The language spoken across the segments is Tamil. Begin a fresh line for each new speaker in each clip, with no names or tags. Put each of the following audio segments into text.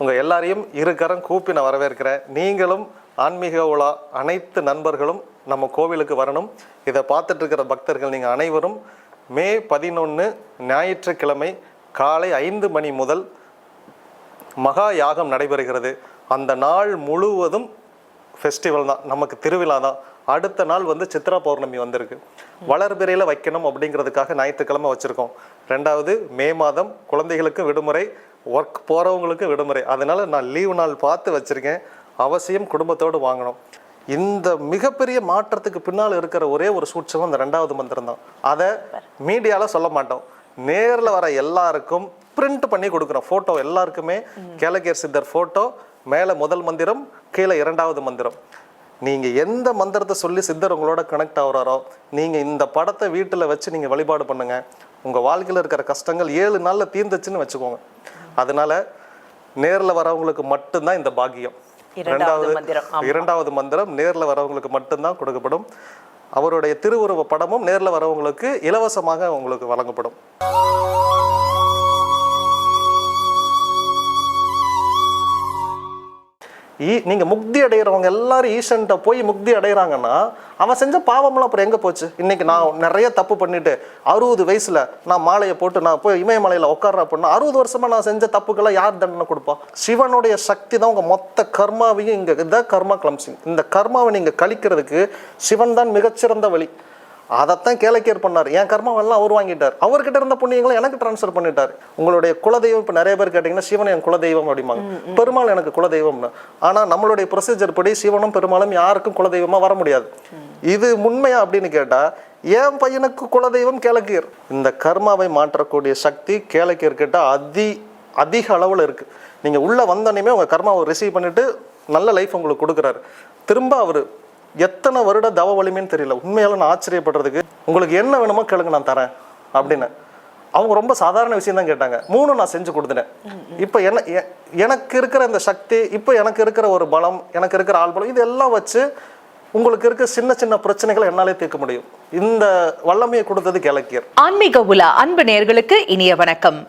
உங்கள் எல்லாரையும் இருகரம் கூப்பி நான் வரவேற்கிறேன். நீங்களும் ஆன்மீக உலா அனைத்து நண்பர்களும் நம்ம கோவிலுக்கு வரணும். இதை பார்த்துட்டு இருக்கிற பக்தர்கள் நீங்கள் அனைவரும் மே பதினொன்று ஞாயிற்றுக்கிழமை காலை ஐந்து மணி முதல் மகா யாகம் நடைபெறுகிறது. அந்த நாள் முழுவதும் ஃபெஸ்டிவல் தான். நமக்கு திருவிழா தான். அடுத்த நாள் வந்து சித்ரா பௌர்ணமி வந்திருக்கு. வளர்பிறையில் வைக்கணும் அப்படிங்கிறதுக்காக ஞாயிற்றுக்கிழமை வச்சுருக்கோம். ரெண்டாவது மே மாதம் குழந்தைகளுக்கு விடுமுறை. ஒர்க் போகிறவங்களுக்கும் விடுமுறை. அதனால் நான் லீவு நாள் பார்த்து வச்சுருக்கேன். அவசியம் குடும்பத்தோடு வாங்கணும். இந்த மிகப்பெரிய மாற்றத்துக்கு பின்னால் இருக்கிற ஒரே ஒரு சூட்சம் அந்த ரெண்டாவது மந்திரம் தான். அதை மீடியாவில் சொல்ல மாட்டோம். நேரில் வர எல்லாருக்கும் பிரிண்ட் பண்ணி கொடுக்குறோம். ஃபோட்டோ எல்லாருக்குமே கேலகேர் சித்தர் ஃபோட்டோ மேலே முதல் மந்திரம் கீழே இரண்டாவது மந்திரம். நீங்கள் எந்த மந்திரத்தை சொல்லி சித்தர் உங்களோட கனெக்ட் ஆகுறாரோ நீங்கள் இந்த படத்தை வீட்டில் வச்சு நீங்கள் வழிபாடு பண்ணுங்கள் உங்கள் வாழ்க்கையில் இருக்கிற கஷ்டங்கள் ஏழு நாளில் தீர்ந்துச்சுன்னு வச்சுக்கோங்க. அதனால நேரில் வரவங்களுக்கு மட்டும்தான் இந்த பாக்கியம்.
இரண்டாவது.
இரண்டாவது மந்திரம் நேரில் வரவங்களுக்கு மட்டும்தான் கொடுக்கப்படும். அவருடைய திருவுருவ படமும் நேரில் வரவங்களுக்கு இலவசமாக உங்களுக்கு வழங்கப்படும். ஈ நீங்கள் முக்தி அடைகிறவங்க எல்லாரும் ஈசன்ட்ட போய் முக்தி அடைகிறாங்கன்னா அவன் செஞ்ச பாவம்லாம் அப்புறம் எங்கே போச்சு? இன்றைக்கி நான் நிறைய தப்பு பண்ணிவிட்டு அறுபது வயசில் நான் மாலையை போட்டு நான் போய் இமயமலையில் உட்கார்றேன் அப்படின்னா அறுபது வருஷமாக நான் செஞ்ச தப்புக்கெல்லாம் யார் தண்டனை கொடுப்போம் சிவனுடைய சக்தி தான் உங்கள் மொத்த கர்மாவையும் இங்கே இதான் கர்மா கிளம்சிங் இந்த கர்மாவை நீங்கள் கழிக்கிறதுக்கு சிவன் தான் மிகச்சிறந்த வழி. அதைத்தான் கேளக்கியர் பண்ணார். என் கர்மாவெல்லாம் அவர் வாங்கிட்டார். அவர்கிட்ட இருந்த புண்ணியங்களை எனக்கு ட்ரான்ஸ்ஃபர் பண்ணிட்டார். உங்களுடைய குலதெய்வம் இப்போ நிறைய பேர் கேட்டிங்கன்னா சிவன் என் குலதெய்வம் அப்படிம்பாங்க. பெருமாள் எனக்கு குலதெய்வம்னு. ஆனால் நம்மளுடைய ப்ரொசீஜர் படி சிவனும் பெருமாளும் யாருக்கும் குலதெய்வமாக வர முடியாது. இது உண்மையா அப்படின்னு கேட்டால் என் பையனுக்கு குலதெய்வம் கேளக்கியர் இந்த கர்மாவை மாற்றக்கூடிய சக்தி கேளக்கியர்கிட்ட அதி அதிக அளவில் இருக்குது நீங்கள் உள்ளே வந்தோடனே உங்கள் கர்மாவை ரிசீவ் பண்ணிட்டு நல்ல லைஃப் உங்களுக்கு கொடுக்குறாரு. திரும்ப அவர் எத்தனை வருட தவ வலிமைன்னு தெரியல. உண்மையால நான் ஆச்சரியப்படுறதுக்கு உங்களுக்கு என்ன வேணுமோ கேளுங்க நான் தரேன் அப்படின்னு. அவங்க ரொம்ப சாதாரண விஷயம் தான் கேட்டாங்க. மூணு நான் செஞ்சு கொடுத்துட்டேன். இப்போ என்ன எ- எனக்கு இருக்கிற இந்த சக்தி இப்போ எனக்கு இருக்கிற ஒரு பலம் எனக்கு இருக்கிற ஆள் பலம் இதெல்லாம் வச்சு உங்களுக்கு இருக்க சின்ன சின்ன பிரச்சனைகளை என்னாலே தீர்க்க முடியும். இந்த வல்லமையை கொடுத்தது கிழக்கியர்
ஆன்மீக உலா அன்பு நேர்களுக்கு இனிய வணக்கம்.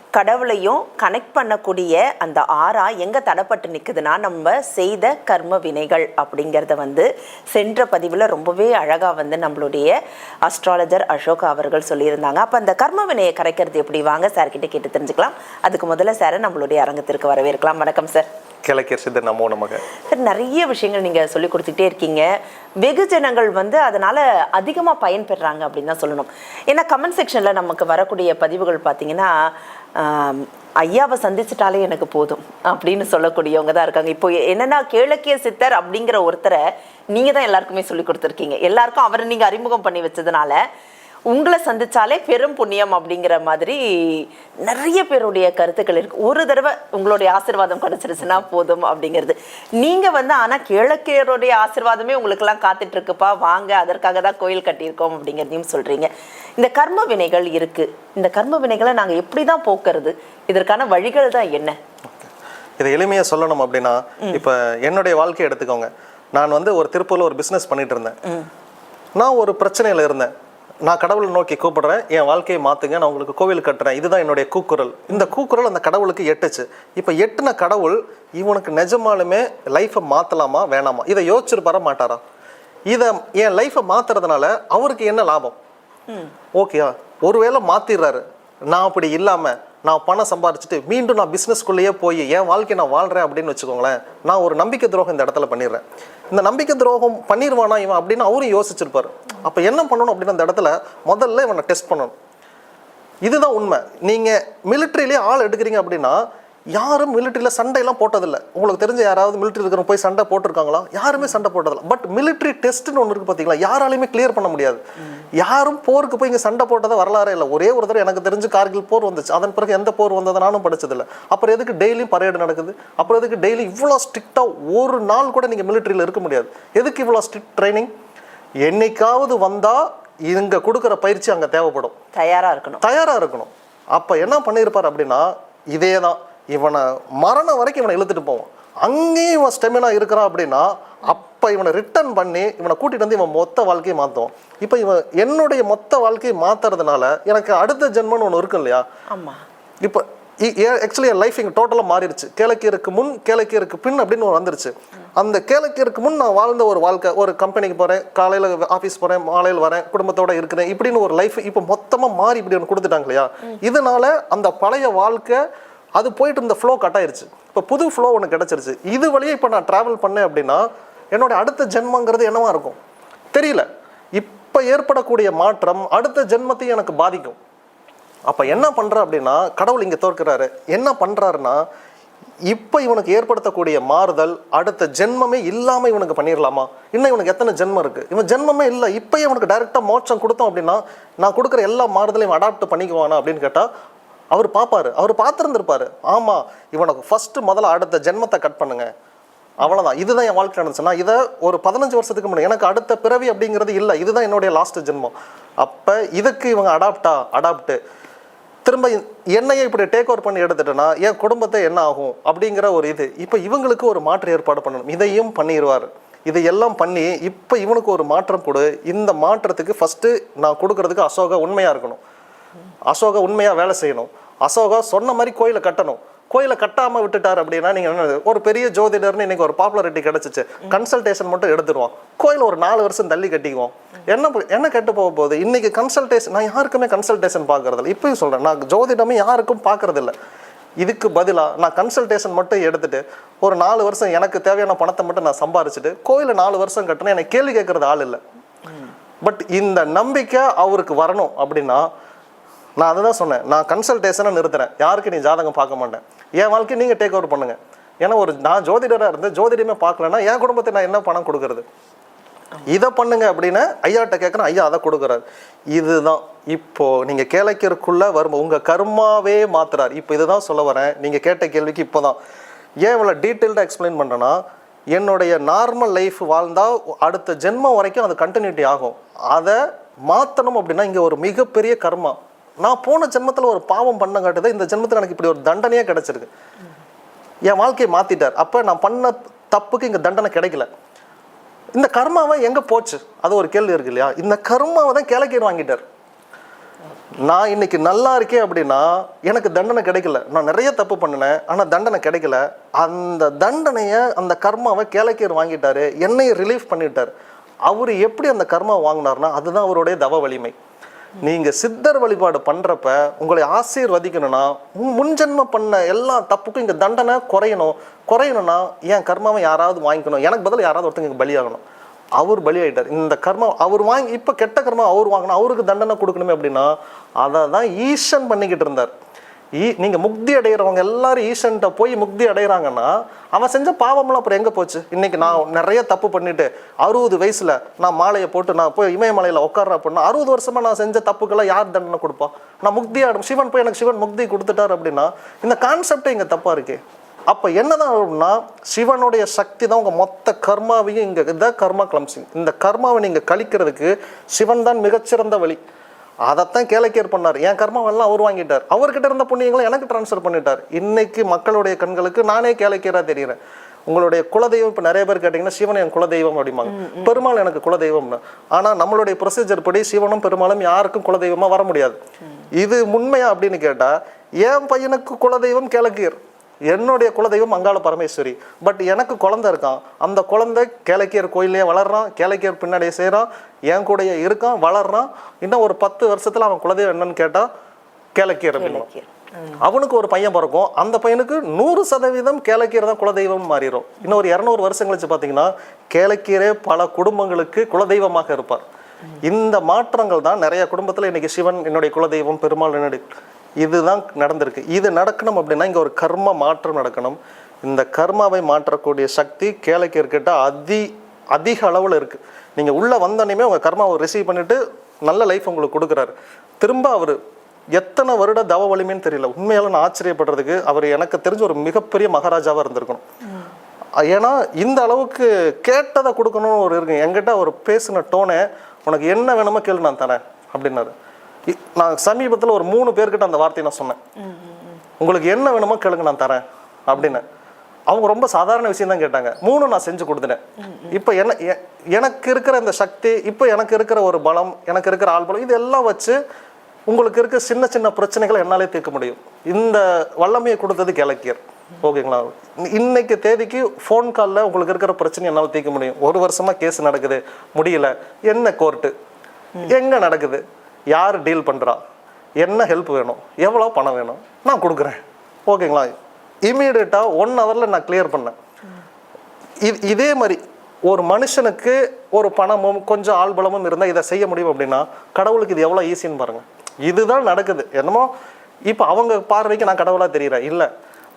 கடவுளையும் கனெக்ட் பண்ணக்கூடிய அந்த ஆறா எங்க தடப்பட்டு நிக்குதுன்னா நம்ம செய்த கர்ம வினைகள் அப்படிங்கிறத வந்து சென்ற பதிவில் ரொம்பவே அழகா வந்து நம்மளுடைய அஸ்ட்ராலஜர் அசோக் அவர்கள் சொல்லியிருந்தாங்க. அப்போ அந்த கர்ம வினையை கரைக்கிறது எப்படி? வாங்க சார் கிட்ட கேட்டு தெரிஞ்சுக்கலாம். அதுக்கு முதல்ல சாரை நம்மளுடைய அரங்கத்திற்கு வரவேற்கலாம். வணக்கம் சார்
கிழக்கியர் சித்தர் நமோ நமக.
சார் நிறைய விஷயங்கள் நீங்கள் சொல்லி கொடுத்துக்கிட்டே இருக்கீங்க. வெகுஜனங்கள் வந்து அதனால அதிகமாக பயன்பெறாங்க அப்படின்னு தான் சொல்லணும். ஏன்னா கமெண்ட் செக்ஷனில் நமக்கு வரக்கூடிய பதிவுகள் பார்த்தீங்கன்னா ஐயாவை சந்திச்சிட்டாலே எனக்கு போதும் அப்படின்னு சொல்லக்கூடியவங்க தான் இருக்காங்க. இப்போ என்னன்னா கேளக்கிய சித்தர் அப்படிங்கிற ஒருத்தரை நீங்கள் தான் எல்லாருக்குமே சொல்லி கொடுத்துருக்கீங்க. எல்லாருக்கும் அவரை நீங்கள் அறிமுகம் பண்ணி வச்சதுனால உங்களை சந்திச்சாலே பெரும் புண்ணியம் அப்படிங்கிற மாதிரி நிறைய பேருடைய கருத்துக்கள் இருக்கு. ஒரு தடவை உங்களுடைய ஆசீர்வாதம் கிடைச்சிருச்சுன்னா போதும் அப்படிங்கிறது. நீங்க வந்து ஆனா கிழக்கையருடைய ஆசீர்வாதமே உங்களுக்கெல்லாம் காத்துட்டு இருக்குப்பா வாங்க அதற்காக தான் கோயில் கட்டியிருக்கோம் அப்படிங்கிறதையும் சொல்றீங்க. இந்த கர்ம வினைகள் இருக்கு. இந்த கர்ம வினைகளை நாங்க எப்படி தான் போக்குறது? இதற்கான வழிகள் தான் என்ன?
இதை எளிமையாக சொல்லணும் அப்படின்னா இப்போ என்னுடைய வாழ்க்கையை எடுத்துக்கோங்க. நான் வந்து ஒரு திருப்பூரில் ஒரு பிஸ்னஸ் பண்ணிட்டு இருந்தேன். நான் ஒரு பிரச்சனையில் இருந்தேன். நான் கடவுளை நோக்கி கூப்பிடுறேன் என் வாழ்க்கையை மாற்றுங்க நான் உங்களுக்கு கோவில் கட்டுறேன். இதுதான் என்னுடைய கூக்குரல். இந்த கூக்குரல் அந்த கடவுளுக்கு எட்டுச்சு. இப்போ எட்டுன கடவுள் இவனுக்கு நிஜமாலுமே லைஃப்பை மாற்றலாமா வேணாமா? இதை யோசிச்சிருப்பாரா மாட்டாரா? இதை என் லைஃப்பை மாத்துறதுனால அவருக்கு என்ன லாபம்? ஓகேயா ஒருவேளை மாத்திடுறாரு. நான் அப்படி இல்லாம நான் பணம் சம்பாரிச்சுட்டு மீண்டும் நான் பிஸ்னஸ்க்குள்ளேயே போய் என் வாழ்க்கையை நான் வாழ்றேன் அப்படின்னு வச்சுக்கோங்களேன் நான் ஒரு நம்பிக்கை துரோகம் இந்த இடத்துல பண்ணிடுறேன். இந்த நம்பிக்கை துரோகம் பண்ணிடுவானா இவன் அப்படின்னு அவரும் யோசிச்சிருப்பார். அப்போ என்ன பண்ணணும் அப்படின்னு அந்த இடத்துல முதல்ல இவனை டெஸ்ட் பண்ணணும். இதுதான் உண்மை. நீங்கள் மிலிட்ரியிலே ஆள் எடுக்கிறீங்க அப்படின்னா யாரும் மிலிட்ரியில் சண்டையெல்லாம் போட்டதில்லை. உங்களுக்கு தெரிஞ்ச யாராவது மிலிட்ரி இருக்கிறவங்க போய் சண்டை போட்டிருக்காங்களா? யாருமே சண்டை போட்டதில்லை. பட் மிலிட்ரி டெஸ்ட்னு ஒன்று இருக்கு பார்த்தீங்களா யாராலையுமே கிளியர் பண்ண முடியாது. யாரும் போருக்கு போய் இங்கே சண்டை போட்டதை வரலாறே இல்லை. ஒரே ஒரு தடவை எனக்கு தெரிஞ்சு கார்கில் போர் வந்துச்சு. அதன் பிறகு எந்த போர் வந்ததை நானும் படிச்சதில்லை. அப்புறம் எதுக்கு டெய்லியும் பரேடு நடக்குது? அப்புறம் எதுக்கு டெய்லி இவ்வளோ ஸ்ட்ரிக்டாக ஒரு நாள் கூட நீங்கள் மிலிட்ரியில் இருக்க முடியாது. எதுக்கு இவ்வளோ ஸ்ட்ரிக்ட் ட்ரைனிங் என்னைக்காவது வந்தால் இங்கே கொடுக்குற பயிற்சி அங்கே தேவைப்படும்.
தயாரா இருக்கணும்.
தயாரா இருக்கணும். அப்ப என்ன பண்ணியிருப்பார் அப்படின்னா இதே தான் இவனை மரணம் வரைக்கும் இவனை இழுத்துட்டு போவான். அங்கேயும் இவன் ஸ்டெமினா இருக்கிறான் அப்படின்னா அப்ப இவனை ரிட்டர்ன் பண்ணி இவனை கூட்டிட்டு வந்து இவன் மொத்த வாழ்க்கையை மாத்துவான். இப்போ இவன் என்னுடைய மொத்த வாழ்க்கையை மாத்துறதுனால எனக்கு அடுத்த ஜென்மன்னு ஒன்று இருக்கு இல்லையா?
ஆமா.
இப்போ ஆக்சுவலி என் லைஃப் இங்கே டோட்டலாக மாறிடுச்சு. கேளக்கீருக்கு முன் கேளக்கீருக்கு பின் அப்படின்னு ஒரு வந்துருச்சு. அந்த கேளக்கீருக்கு முன் நான் வாழ்ந்த ஒரு வாழ்க்கை ஒரு கம்பெனிக்கு போகிறேன் காலையில் ஆஃபீஸ் போகிறேன் மாலையில் வரேன் குடும்பத்தோட இருக்கிறேன் இப்படின்னு ஒரு லைஃப் இப்போ மொத்தமாக மாறி இப்படி ஒன்று கொடுத்துட்டாங்க இல்லையா? இதனால அந்த பழைய வாழ்க்கை அது போயிட்டு இருந்த ஃப்ளோ கட் ஆயிருச்சு. இப்போ புது ஃப்ளோ ஒன்று கிடச்சிருச்சு. இது வழியே இப்போ நான் ட்ராவல் பண்ணேன் அப்படின்னா என்னோட அடுத்த ஜென்மங்கிறது என்னவா இருக்கும்? தெரியல. இப்போ ஏற்படக்கூடிய மாற்றம் அடுத்த ஜென்மத்தையும் எனக்கு பாதிக்கும். அப்போ என்ன பண்ணுற அப்படின்னா கடவுள் இங்கே தோற்கிறாரு. என்ன பண்ணுறாருன்னா இப்போ இவனுக்கு ஏற்படுத்தக்கூடிய மாறுதல் அடுத்த ஜென்மமே இல்லாமல் இவனுக்கு பண்ணிடலாமா இன்னும் இவனுக்கு எத்தனை ஜென்மம் இருக்குது இவன் ஜென்மமே இல்லை. இப்போ இவனுக்கு டைரெக்டாக மோட்சம் கொடுத்தோம் அப்படின்னா நான் கொடுக்குற எல்லா மாறுதலையும் அடாப்ட் பண்ணிக்குவானா அப்படின்னு கேட்டால் அவர் பார்ப்பார் அவர் பார்த்துருந்துருப்பாரு ஆமாம் இவனுக்கு ஃபஸ்ட்டு முதல்ல அடுத்த ஜென்மத்தை கட் பண்ணுங்க. அவ்வளோதான் இதுதான் என் வாழ்க்கை நடந்துச்சுன்னா இதை ஒரு பதினஞ்சு வருஷத்துக்கு முன்னாடி எனக்கு அடுத்த பிறவி அப்படிங்கிறது இல்லை. இதுதான் என்னுடைய லாஸ்ட் ஜென்மம். அப்போ இதுக்கு இவங்க அடாப்டா அடாப்ட்டு திரும்ப என்னையே இப்படி டேக் ஓவர் பண்ணி எடுத்துட்டேன்னா என் குடும்பத்தை என்ன ஆகும்? அப்படிங்கிற ஒரு இது. இப்போ இவங்களுக்கு ஒரு மாற்று ஏற்பாடு பண்ணணும். இதையும் பண்ணிடுவார் இதையெல்லாம் பண்ணி இப்போ இவனுக்கு ஒரு மாற்றம் கொடு. இந்த மாற்றத்துக்கு ஃபஸ்ட்டு நான் கொடுக்கறதுக்கு அசோகா உண்மையாக இருக்கணும். அசோகா உண்மையாக வேலை செய்யணும். அசோகா சொன்ன மாதிரி கோயிலை கட்டணும். கோயிலை கட்டாம விட்டுட்டார் அப்படின்னா நீங்க என்ன ஒரு பெரிய ஜோதிடர்னு இன்னைக்கு ஒரு பாப்புலாரிட்டி கிடைச்சிச்சு. கன்சல்டேஷன் மட்டும் எடுத்துருவான். கோயில் ஒரு நாலு வருஷம் தள்ளி கட்டிக்குவோம். என்ன என்ன கெட்டு போக போகுது? இன்னைக்கு கன்சல்டேஷன் நான் யாருக்குமே கன்சல்டேஷன் பார்க்கறதில்ல. இப்பயும் சொல்றேன் நான் ஜோதிடமே யாருக்கும் பார்க்கறதில்ல. இதுக்கு பதிலா நான் கன்சல்டேஷன் மட்டும் எடுத்துட்டு ஒரு நாலு வருஷம் எனக்கு தேவையான பணத்தை மட்டும் நான் சம்பாரிச்சுட்டு கோயிலை நாலு வருஷம் கட்டினா எனக்கு கேள்வி கேட்கறது ஆள் இல்லை. பட் இந்த நம்பிக்கை அவருக்கு வரணும் அப்படின்னா நான் அதை தான் சொன்னேன். நான் கன்சல்டேஷனை நிறுத்துறேன். யாருக்கு நீ ஜாதகம் பார்க்க மாட்டேன்? என் வாழ்க்கையை நீங்கள் டேக் ஓவர் பண்ணுங்க. ஏன்னா ஒரு நான் ஜோதிடராக இருந்து ஜோதிடமே பார்க்கலன்னா என் குடும்பத்தை நான் என்ன பணம் கொடுக்கறது? இதை பண்ணுங்க அப்படின்னு ஐயாட்ட கேட்கணும் ஐயா அதை கொடுக்குறாரு. இதுதான். இப்போ நீங்க கேளைக்கிறதுக்குள்ள வரும் உங்க கர்மாவே மாத்துறாரு. இப்போ இதுதான் சொல்ல வரேன். நீங்க கேட்ட கேள்விக்கு இப்போதான். ஏன் இவ்வளோ டீட்டெயில்டாக எக்ஸ்பிளைன் பண்ணுறேன்னா என்னுடைய நார்மல் லைஃப் வாழ்ந்தா அடுத்த ஜென்மம் வரைக்கும் அது கண்டினியூட்டி ஆகும். அதை மாற்றணும் அப்படின்னா இங்கே ஒரு மிகப்பெரிய கர்மா. நான் போன ஜென்மத்தில் ஒரு பாவம் பண்ண காட்டுதான் இந்த ஜென்மத்தில் எனக்கு இப்படி ஒரு தண்டனையே கிடச்சிருக்கு. என் வாழ்க்கையை மாற்றிட்டார் அப்போ நான் பண்ண தப்புக்கு இங்கே தண்டனை கிடைக்கல. இந்த கர்மாவை எங்கே போச்சு? அது ஒரு கேள்வி இருக்கு இல்லையா? இந்த கர்மாவை தான் கிழக்கீர் வாங்கிட்டார். நான் இன்னைக்கு நல்லா இருக்கேன் அப்படின்னா எனக்கு தண்டனை கிடைக்கல. நான் நிறைய தப்பு பண்ணினேன் ஆனால் தண்டனை கிடைக்கல. அந்த தண்டனையை அந்த கர்மாவை கேளக்கீர் வாங்கிட்டாரு. என்னையும் ரிலீஃப் பண்ணிட்டார். அவர் எப்படி அந்த கர்மா வாங்கினார்னா அதுதான் அவருடைய தவ வலிமை. நீங்கள் சித்தர் வழிபாடு பண்ணுறப்ப உங்களை ஆசீர்வதிக்கணும்னா முன் முன்ஜென்ம பண்ண எல்லா தப்புக்கும் இங்கே தண்டனை குறையணும். குறையணும்னா என் கர்மாவை யாராவது வாங்கிக்கணும். எனக்கு பதில் யாராவது ஒருத்தங்க இங்கே பலியாகணும். அவர் பலியாயிட்டார். இந்த கர்மா அவர் வாங்கி இப்போ கெட்ட கர்மா அவர் வாங்கினா அவருக்கு தண்டனை கொடுக்கணுமே அப்படின்னா அதை தான் ஈஷன் பண்ணிக்கிட்டு இருந்தார். ஈ நீங்கள் முக்தி அடைகிறவங்க எல்லாரும் ஈசன்ட்ட போய் முக்தி அடைகிறாங்கன்னா அவன் செஞ்ச பாவம்லாம் அப்புறம் எங்கே போச்சு? இன்றைக்கி நான் நிறைய தப்பு பண்ணிவிட்டு அறுபது வயசில் நான் மாலையை போட்டு நான் போய் இமயமலையில் உட்கார்றேன் அப்படின்னா அறுபது வருஷமாக நான் செஞ்ச தப்புக்கெல்லாம் யார் தண்டனை கொடுப்பா? நான் முக்தி ஆடும் சிவன் போய் எனக்கு சிவன் முக்தி கொடுத்துட்டார் அப்படின்னா இந்த கான்செப்டே இங்கே தப்பாக இருக்கே. அப்போ என்னதான் ஆகும்னா சிவனுடைய சக்தி தான் உங்கள் மொத்த கர்மாவையும் இங்கே இதான் கர்மா கிளம்சிங் இந்த கர்மாவை நீங்கள் கழிக்கிறதுக்கு சிவன் தான் மிகச்சிறந்த வழி. அதைத்தான் கேளக்கேர் பண்ணார். என் கர்மாவெல்லாம் அவர் வாங்கிட்டார். அவர்கிட்ட இருந்த புண்ணியங்களை எனக்கு ட்ரான்ஸ்ஃபர் பண்ணிட்டார். இன்னைக்கு மக்களுடைய கண்களுக்கு நானே கேளக்கேரா தெரியுறேன் உங்களுடைய குலதெய்வம் இப்போ நிறைய பேர் கேட்டிங்கன்னா சிவன் என் குலதெய்வம் அப்படிம்பாங்க. பெருமாள் எனக்கு குலதெய்வம்னு. ஆனால் நம்மளுடைய ப்ரொசீஜர் படி சிவனும் பெருமாளும் யாருக்கும் குலதெய்வமா வர முடியாது. இது உண்மையா அப்படின்னு கேட்டா என் பையனுக்கு குலதெய்வம் கேளக்கீர் என்னுடைய குலதெய்வம் அங்காள பரமேஸ்வரி. பட் எனக்கு குழந்தை இருக்கான். அந்த குழந்தை கேளக்கியர் கோயிலே வளர்றான். கேளக்கியர் பின்னாடியே செய்கிறான் என் கூடயே இருக்கான் வளர்றான். இன்னும் ஒரு பத்து வருஷத்துல அவன் குலதெய்வம் என்னன்னு கேட்டா கேளக்கியர் அப்படின்னு.
கேளக்கியர்.
அவனுக்கு ஒரு பையன் பிறக்கும். அந்த பையனுக்கு நூறு சதவீதம் கேளக்கீரை தான் குலதெய்வம் மாறிடும். இன்னும் ஒரு இரநூறு வருஷம் கழிச்சு பார்த்தீங்கன்னா கேளக்கீரே பல குடும்பங்களுக்கு குலதெய்வமாக இருப்பார். இந்த மாற்றங்கள் தான் நிறைய குடும்பத்துல இன்னைக்கு சிவன் என்னுடைய குலதெய்வம் பெருமாள் என்னுடைய இதுதான் நடந்திருக்கு. இது நடக்கணும் அப்படின்னா இங்கே ஒரு கர்ம மாற்றம் நடக்கணும். இந்த கர்மாவை மாற்றக்கூடிய சக்தி கேளைக்கிட்ட அதி அதிக அளவில் இருக்குது நீங்கள் உள்ளே வந்தோடனே உங்கள் கர்மாவை ரிசீவ் பண்ணிவிட்டு நல்ல லைஃப் உங்களுக்கு கொடுக்குறாரு. திரும்ப அவர் எத்தனை வருட தவ வலிமைன்னு தெரியல. உண்மையால நான் ஆச்சரியப்படுறதுக்கு அவர் எனக்கு தெரிஞ்ச ஒரு மிகப்பெரிய மகாராஜாவாக இருந்திருக்கணும். ஏன்னா இந்த அளவுக்கு கேட்டதை கொடுக்கணும்னு ஒரு இருக்கு. என்கிட்ட அவர் பேசின டோனே உனக்கு என்ன வேணுமோ கேளு நான் தரேன் அப்படின்னாரு. நான் சமீபத்தில் ஒரு மூணு பேர்கிட்ட அந்த வார்த்தையை நான் சொன்னேன். உங்களுக்கு என்ன வேணுமோ கேளுங்க நான் தரேன் அப்படின்னு. அவங்க ரொம்ப சாதாரண விஷயம் தான் கேட்டாங்க. மூணு நான் செஞ்சு கொடுத்துட்டேன். இப்போ என்ன எனக்கு இருக்கிற இந்த சக்தி இப்போ எனக்கு இருக்கிற ஒரு பலம் எனக்கு இருக்கிற ஆள் பலம் இதெல்லாம் வச்சு உங்களுக்கு இருக்க சின்ன சின்ன பிரச்சனைகளை என்னாலே தீர்க்க முடியும். இந்த வல்லமையை கொடுத்தது கிழக்கியர் ஓகேங்களா? இன்னைக்கு தேதிக்கு ஃபோன் காலில் உங்களுக்கு இருக்கிற பிரச்சனை என்னால் தீர்க்க முடியும். ஒரு வருஷமா கேஸ் நடக்குது முடியல என்ன கோர்ட்டு எங்க நடக்குது? யார் டீல் பண்ணுறா என்ன ஹெல்ப் வேணும்? எவ்வளோ பணம் வேணும்? நான் கொடுக்குறேன். ஓகேங்களா? இமீடியட்டாக ஒன் ஹவரில் நான் கிளியர் பண்ணேன். இது இதே மாதிரி ஒரு மனுஷனுக்கு ஒரு பணமும் கொஞ்சம் ஆள்பலமும் இருந்தால் இதை செய்ய முடியும் அப்படின்னா கடவுளுக்கு இது எவ்வளோ ஈஸின்னு பாருங்கள் இதுதான் நடக்குது. என்னமோ இப்போ அவங்க பார்வைக்கு நான் கடவுளாக தெரிகிறேன் இல்லை.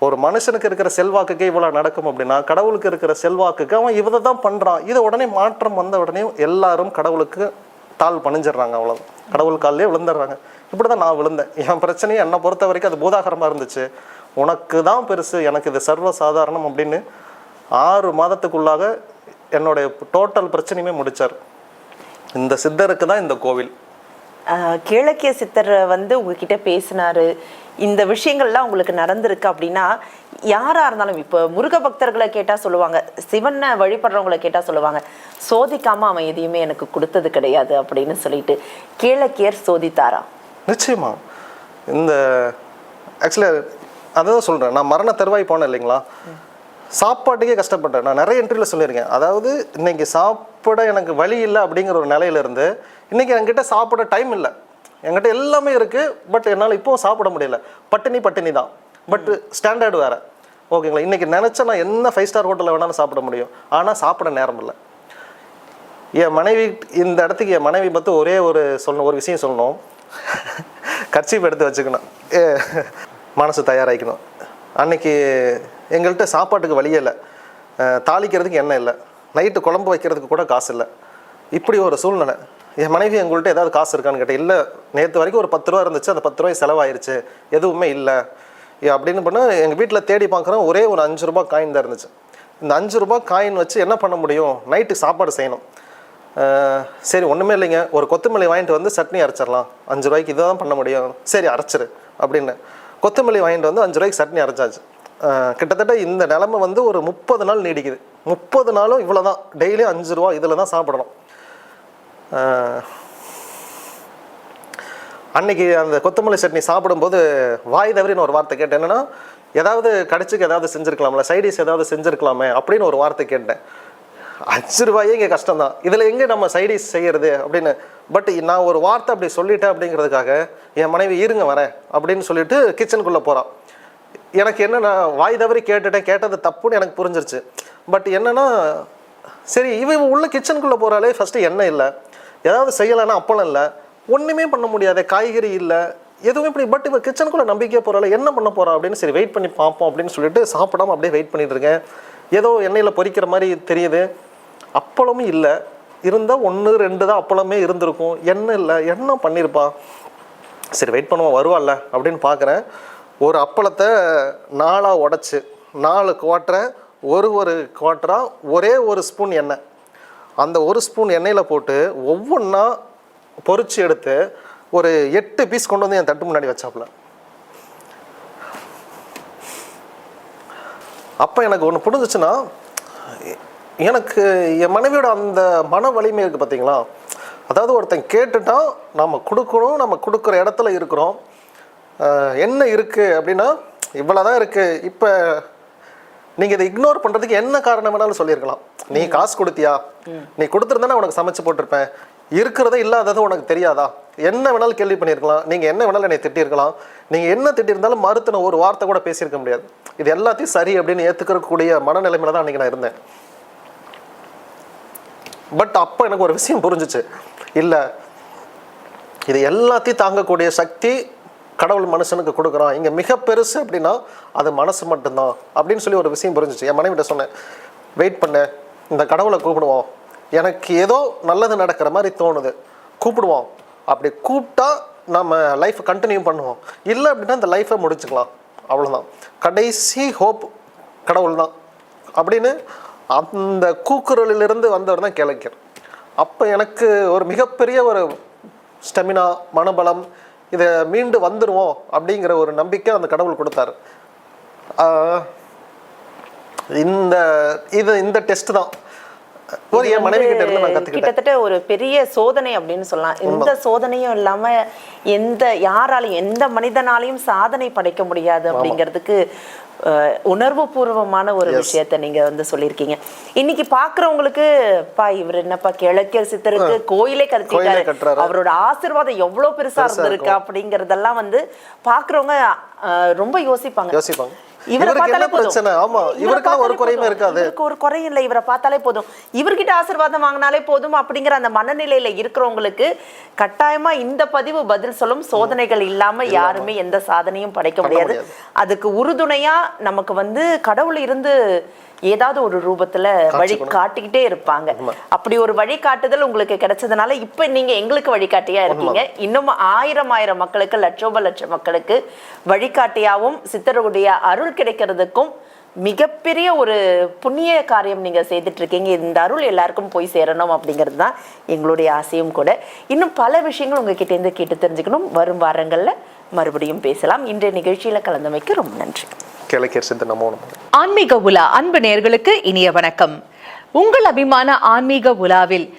ஒரு மனுஷனுக்கு இருக்கிற செல்வாக்குக்கே இவ்வளோ நடக்கும் அப்படின்னா கடவுளுக்கு இருக்கிற செல்வாக்குக்கு அவன் இதை தான் பண்ணுறான் இதை உடனே மாற்றம் வந்த உடனே எல்லாரும் கடவுளுக்கு தாழ் பணிஞ்சிடுறாங்க அவ்வளோ கடவுள் காலிலே விழுந்துடுறாங்க. இப்படி தான் நான் விழுந்தேன். என் பிரச்சனையை என்னை பொறுத்த வரைக்கும் அது பூதாகரமாக இருந்துச்சு. உனக்கு தான் பெருசு எனக்கு இது சர்வ சாதாரணம் அப்படின்னு ஆறு மாதத்துக்குள்ளாக என்னுடைய டோட்டல் பிரச்சனையுமே முடித்தார் இந்த சித்தருக்கு தான் இந்த கோவில்.
கிழக்கிய சித்தர் வந்து உங்ககிட்ட பேசினாரு. இந்த விஷயங்கள்லாம் உங்களுக்கு நடந்திருக்கு அப்படின்னா யாரா இருந்தாலும் இப்போ முருக பக்தர்களை கேட்டா சொல்லுவாங்க சிவனை வழிபடுறவங்களை கேட்டா சொல்லுவாங்க சோதிக்காம அவன் எதையுமே எனக்கு கொடுத்தது கிடையாது அப்படின்னு சொல்லிட்டு கீழக்கியர் சோதித்தாரா?
நிச்சயமா. இந்த ஆக்சுவலி அதான் சொல்கிறேன் நான் மரண தருவாய் போனேன் இல்லைங்களா? சாப்பாட்டுக்கே கஷ்டப்பட்டேன். நான் நிறைய இன்டர்வியூல சொல்லியிருக்கேன். அதாவது இன்னைக்கு சாப்பிட எனக்கு வழி இல்லை அப்படிங்கிற ஒரு நிலையில இருந்து இன்னைக்கு என்கிட்ட சாப்பிட டைம் இல்லை. என்கிட்ட எல்லாமே இருக்கு பட் என்னால் இப்போ சாப்பிட முடியல. பட்டினி பட்டினி தான். பட் ஸ்டாண்டர்டு வேற. ஓகேங்களா? இன்றைக்கி நினச்சா நான் என்ன ஃபைவ் ஸ்டார் ஹோட்டலில் வேணாலும் சாப்பிட முடியும். ஆனால் சாப்பிட நேரம் இல்லை. என் மனைவி இந்த இடத்துக்கு என் மனைவி பற்றி ஒரே ஒரு சொல்லணும் ஒரு விஷயம் சொல்லணும். கர்ச்சீப் எடுத்து வச்சுக்கணும். ஏ, மனசு தயாராகிக்கணும். அன்னைக்கு எங்கள்கிட்ட சாப்பாட்டுக்கு வழியே இல்லை. தாளிக்கிறதுக்கு எண்ணெய் இல்லை. நைட்டு குழம்பு வைக்கிறதுக்கு கூட காசு இல்லை. இப்படி ஒரு சூழ்நிலை. என் மனைவி எங்கள்கிட்ட ஏதாவது காசு இருக்கான்னு கேட்டேன் இல்லை நேற்று வரைக்கும் ஒரு பத்து ரூபா இருந்துச்சு. அந்த பத்து ரூபாய் செலவாயிருச்சு. எதுவுமே இல்லை. அப்படின்னு பண்ணால் எங்கள் வீட்டில் தேடி பார்க்குறோம் ஒரே ஒரு அஞ்சு ரூபாய் காயின் தான் இருந்துச்சு. இந்த அஞ்சு ரூபாய் காயின் வச்சு என்ன பண்ண முடியும்? நைட்டு சாப்பாடு செய்யணும். சரி ஒன்றுமே இல்லைங்க. ஒரு கொத்தமல்லி வாங்கிட்டு வந்து சட்னி அரைச்சிடலாம். அஞ்சு ரூபாய்க்கு இதை தான் பண்ண முடியும். சரி அரைச்சிரு அப்படின்னு. கொத்தமல்லி வாங்கிட்டு வந்து அஞ்சு ரூபாய்க்கு சட்னி அரைச்சாச்சு. கிட்டத்தட்ட இந்த நிலமை வந்து ஒரு முப்பது நாள் நீடிக்குது. முப்பது நாளும் இவ்வளோ தான் டெய்லியும் அஞ்சு ரூபா இதில் தான் சாப்பிடணும் அன்னைக்கு அந்த கொத்தமல்லி சட்னி சாப்பிடும்போது வாய் தவறின்னு ஒரு வார்த்தை கேட்டேன். என்னன்னா ஏதாவது கடைச்சிக்கு ஏதாவது செஞ்சுருக்கலாம்ல சைடிஸ் ஏதாவது செஞ்சுருக்கலாமே அப்படின்னு ஒரு வார்த்தை கேட்டேன். அஞ்சு ரூபாயே இங்கே கஷ்டம் தான் இதில் எங்கே நம்ம சைடிஸ் செய்கிறது அப்படின்னு. பட் நான் ஒரு வார்த்தை அப்படி சொல்லிட்டேன் அப்படிங்கிறதுக்காக என் மனைவி இருங்க வரேன் அப்படின்னு சொல்லிட்டு கிச்சனுக்குள்ளே போகிறான் எனக்கு என்னென்னா வாய் தவறி கேட்டுட்டேன். கேட்டது தப்புன்னு எனக்கு புரிஞ்சிருச்சு. பட் என்னென்னா சரி இவன் உள்ள கிச்சனுக்குள்ளே போகிறாலே ஃபஸ்ட்டு எண்ணெய் இல்லை. ஏதாவது செய்யலைன்னா அப்பளம் இல்லை. ஒன்றுமே பண்ண முடியாது காய்கறி இல்லை எதுவுமே இப்படி பட் இவன் கிச்சனுக்குள்ளே நம்பிக்கையாக போகிறாள் என்ன பண்ண போகிறா அப்படின்னு சரி வெயிட் பண்ணி பார்ப்போம் அப்படின்னு சொல்லிட்டு சாப்பிடாம அப்படியே வெயிட் பண்ணிட்டு இருக்கேன். ஏதோ எண்ணெயில் பொரிக்கிற மாதிரி தெரியுது. அப்பளமும் இல்லை. இருந்தால் ஒன்று ரெண்டு தான் அப்பளமே இருந்திருக்கும். எண்ணெய் இல்லை. என்ன பண்ணியிருப்பா சரி வெயிட் பண்ணுவோம் வருவாள்ல அப்படின்னு பார்க்குறேன். ஒரு அப்பளத்தை நாலாக உடச்சி நாலு குவாட்டரை ஒரு ஒரு குவாட்டராக ஒரே ஒரு ஸ்பூன் எண்ணெய். அந்த ஒரு ஸ்பூன் எண்ணெயில் போட்டு ஒவ்வொன்றா பொரிச்சு எடுத்து ஒரு எட்டு பீஸ் கொண்டு வந்து என் தட்டு முன்னாடி வச்சாப்புல. அப்போ எனக்கு ஒன்று புரிஞ்சிச்சுன்னா எனக்கு என் மனைவியோட அந்த மன வலிமை இருக்குது பார்த்தீங்களா அதாவது ஒருத்தன் கேட்டுட்டா நம்ம கொடுக்கணும் நம்ம கொடுக்குற இடத்துல இருக்கிறோம். என்ன இருக்குது அப்படின்னா இவ்வளோ தான் இருக்குது இப்போ நீங்கள் இதை இக்னோர் பண்ணுறதுக்கு என்ன காரணம் வேணாலும் சொல்லியிருக்கலாம். நீ காசு கொடுத்தியா? நீ கொடுத்துருந்தானே உனக்கு சமைச்சு போட்டிருப்பேன். இருக்கிறதே இல்லாதது உனக்கு தெரியாதா? என்ன வேணாலும் கேள்வி பண்ணியிருக்கலாம். நீங்கள் என்ன வேணாலும் என்னை திட்டியிருக்கலாம். நீங்கள் என்ன திட்டியிருந்தாலும் மறுத்துன ஒரு வார்த்தை கூட பேசியிருக்க முடியாது. இது எல்லாத்தையும் சரி அப்படின்னு ஏற்றுக்கக்கூடிய மனநிலைமையில தான் அன்றைக்கி நான் இருந்தேன். பட் அப்போ எனக்கு ஒரு விஷயம் புரிஞ்சுச்சு. இல்லை இது எல்லாத்தையும் தாங்கக்கூடிய சக்தி கடவுள் மனுஷனுக்கு கொடுக்குறான். இங்கே மிக பெருசு அப்படின்னா அது மனசு மட்டும்தான் அப்படின்னு சொல்லி ஒரு விஷயம் புரிஞ்சுச்சு. என் மனைவிட்ட சொன்னேன் வெயிட் பண்ணு இந்த கடவுளை கூப்பிடுவோம். எனக்கு ஏதோ நல்லது நடக்கிற மாதிரி தோணுது. கூப்பிடுவோம். அப்படி கூப்பிட்டா நம்ம லைஃப் கண்டினியூ பண்ணுவோம். இல்லை அப்படின்னா இந்த லைஃப்பை முடிச்சுக்கலாம். அவ்வளோதான் கடைசி ஹோப் கடவுள் தான். அப்படின்னு அந்த கூக்குரலிலிருந்து வந்தவர் தான் கிழக்கர் அப்போ எனக்கு ஒரு மிகப்பெரிய ஒரு ஸ்டெமினா மனபலம் இதை மீண்டு வந்துடுவோம் அப்படிங்கிற ஒரு நம்பிக்கை அந்த கடவுள் கொடுத்தாரு. இந்த இது இந்த டெஸ்ட் தான்.
கிட்டத்தட்ட ஒரு பெரிய சோதனை அப்படின்னு சொல்லலாம். இந்த சோதனையும் இல்லாம எந்த யாராலையும் எந்த மனிதனாலையும் சாதனை படைக்க முடியாது அப்படிங்கிறதுக்கு அஹ், உணர்வுபூர்வமான ஒரு விஷயத்த நீங்க வந்து சொல்லியிருக்கீங்க. இன்னைக்கு பாக்குறவங்களுக்கு பா இவர் என்னப்பா கிழக்கியர் சித்தருக்கு கோயிலே
கோயிலே
கட்டிட்டாரு. அவரோட ஆசீர்வாதம் எவ்வளவு பெருசா இருந்திருக்கு அப்படிங்கறதெல்லாம் வந்து பாக்குறவங்க அஹ், ரொம்ப யோசிப்பாங்க.
யோசிப்பாங்க.
இவரை பார்த்தாலே.
பிரச்சனை ஆமா ஒரு குறையுமே
போதும்.
இருக்காது
இவருக்கு ஒரு குறையும் இல்லை இவரை பார்த்தாலே போதும் இவர்கிட்ட ஆசீர்வாதம் வாங்கினாலே போதும் அப்படிங்கிற அந்த மனநிலையில இருக்கிறவங்களுக்கு கட்டாயமா இந்த பதிவு பதில் சொல்லும் சோதனைகள் இல்லாம யாருமே எந்த சாதனையும் படைக்க முடியாது. அதுக்கு உறுதுணையா நமக்கு வந்து கடவுள் இருந்து ஏதாவது ஒரு ரூபத்துல வழி காட்டிக்கிட்டே இருப்பாங்க. அப்படி ஒரு வழிகாட்டுதல் உங்களுக்கு கிடைச்சதுனால இப்ப நீங்க எங்களுக்கு வழிகாட்டியா இருக்கீங்க. இன்னும் ஆயிரம் ஆயிரம் மக்களுக்கு லட்சோப லட்சம் மக்களுக்கு வழிகாட்டியாவும் சித்தருடைய அருள் கிடைக்கிறதுக்கும் மிகப்பெரிய ஒரு புண்ணிய காரியம் நீங்க செய்துட்டு இருக்கீங்க இந்த அருள் எல்லாருக்கும் போய் சேரணும் அப்படிங்கிறது தான் எங்களுடைய ஆசையும் கூட. இன்னும் பல விஷயங்கள் உங்ககிட்ட இருந்து கேட்டு தெரிஞ்சுக்கணும். வரும் வாரங்கள்ல மறுபடியும் பேசலாம். இன்றைய நிகழ்ச்சியில கலந்தமைக்கு ரொம்ப நன்றி.
கிழக்கர் நமோ நமः.
ஆன்மீக உலா அன்பு நேயர்களுக்கு இனிய வணக்கம். உங்கள் அபிமான ஆன்மீக உலாவில்